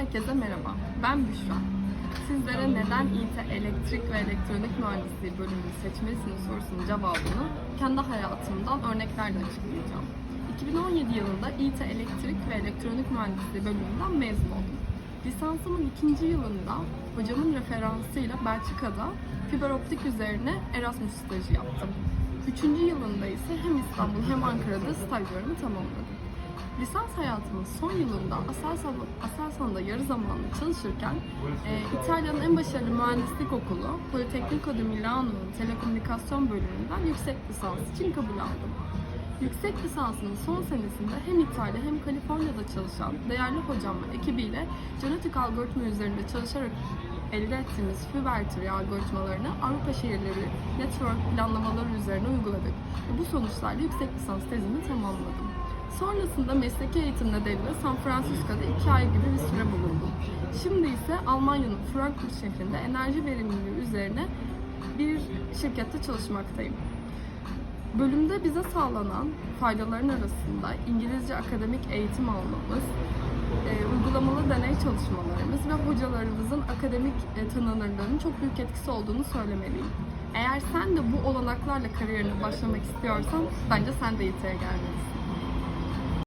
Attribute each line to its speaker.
Speaker 1: Herkese merhaba, ben Büşra. Sizlere neden İT Elektrik ve Elektronik Mühendisliği bölümünü seçmelisiniz sorusunun cevabını kendi hayatımdan örneklerle açıklayacağım. 2017 yılında İT Elektrik ve Elektronik Mühendisliği bölümünden mezun oldum. Lisansımın ikinci yılında hocamın referansıyla Belçika'da fiber optik üzerine Erasmus stajı yaptım. Üçüncü yılında ise hem İstanbul hem Ankara'da stajlarımı tamamladım. Lisans hayatımın son yılında Aselsan'da, Aselsan'da yarı zamanlı çalışırken e, İtalya'nın en başarılı mühendislik okulu Politecnico di Milano'nun telekomünikasyon bölümünden yüksek lisans için kabul aldım. Yüksek lisansının son senesinde hem İtalya hem Kaliforniya'da çalışan değerli hocam ve ekibiyle genetik algoritma üzerinde çalışarak elde ettiğimiz Fiverr algoritmalarını Avrupa şehirleri network planlamaları üzerine uyguladık. Bu sonuçlarla yüksek lisans tezimi tamamladım. Sonrasında mesleki eğitim nedeniyle San Francisco'da iki ay gibi bir süre bulundum. Şimdi ise Almanya'nın Frankfurt şehrinde enerji verimliliği üzerine bir şirkette çalışmaktayım. Bölümde bize sağlanan faydaların arasında İngilizce akademik eğitim almamız, e, uygulamalı deney çalışmalarımız ve hocalarımızın akademik e, tanınırlığının çok büyük etkisi olduğunu söylemeliyim. Eğer sen de bu olanaklarla kariyerine başlamak istiyorsan bence sen de İT'ye gelmelisin.